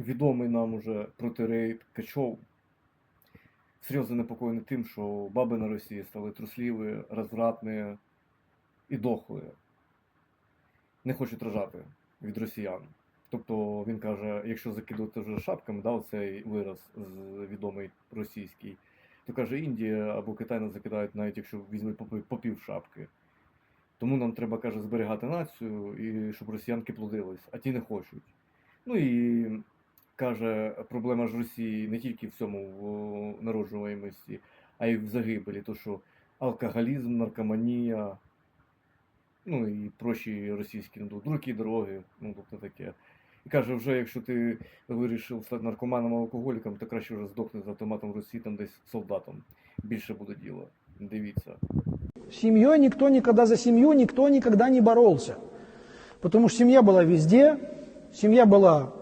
відомий нам уже протирей Ткачов серйозно непокоєний тим, що баби на Росії стали трусливі, розвратні і дохли. Не хочуть рожати від росіян. Тобто він каже, якщо закидувати вже шапками, да, оцей вираз з- відомий російський, то каже, Індія або Китай нас закидають, навіть якщо візьмуть по пів шапки. Тому нам треба, каже, зберігати націю і щоб росіянки плодились, а ті не хочуть. Ну і каже, проблема ж Росії не тільки в цьому в народжуваємості, а й в загибелі, то що алкоголізм, наркоманія, ну і прочі російські ну, другі дороги, ну тобто таке. І каже, вже якщо ти вирішив стати наркоманом алкоголіком, то краще вже здохни з автоматом в Росії, там десь солдатом. Більше буде діло. Дивіться. Семьей никто никогда за семью никто никогда не боролся. Потому что семья была везде, семья была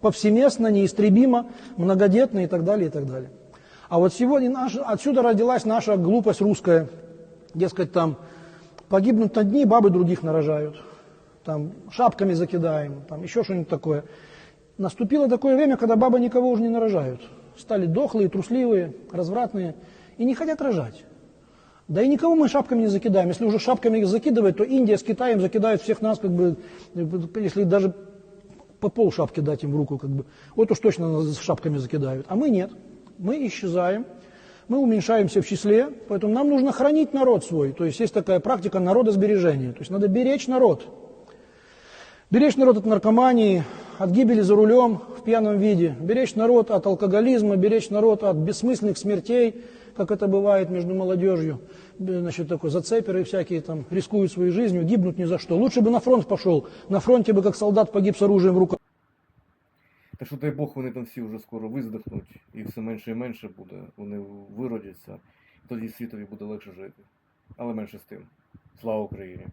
повсеместно, неистребима, многодетна и так далее, и так далее. А вот сегодня наш, отсюда родилась наша глупость русская. Дескать, там погибнут одни, бабы других нарожают. Там шапками закидаем, там еще что-нибудь такое. Наступило такое время, когда бабы никого уже не нарожают. Стали дохлые, трусливые, развратные и не хотят рожать. Да и никого мы шапками не закидаем. Если уже шапками их закидывать, то Индия с Китаем закидают всех нас, как бы, если даже по пол шапки дать им в руку, как бы, вот уж точно нас шапками закидают. А мы нет. Мы исчезаем, мы уменьшаемся в числе, поэтому нам нужно хранить народ свой. То есть есть такая практика народосбережения. То есть надо беречь народ. Беречь народ от наркомании, от гибели за рулем в пьяном виде, беречь народ от алкоголизма, беречь народ от бессмысленных смертей, как это бывает между молодежью. Б- Значит, такой зацеперы всякие там рискуют своей жизнью, гибнут ни за что. Лучше бы на фронт пошел. На фронте бы как солдат погиб с оружием в руках. Так що дай Бог, вони там всі вже скоро виздохнуть, і все менше і менше буде. Вони виродяться, і тоді світові буде легше жити. Але менше з тим. Слава Україні!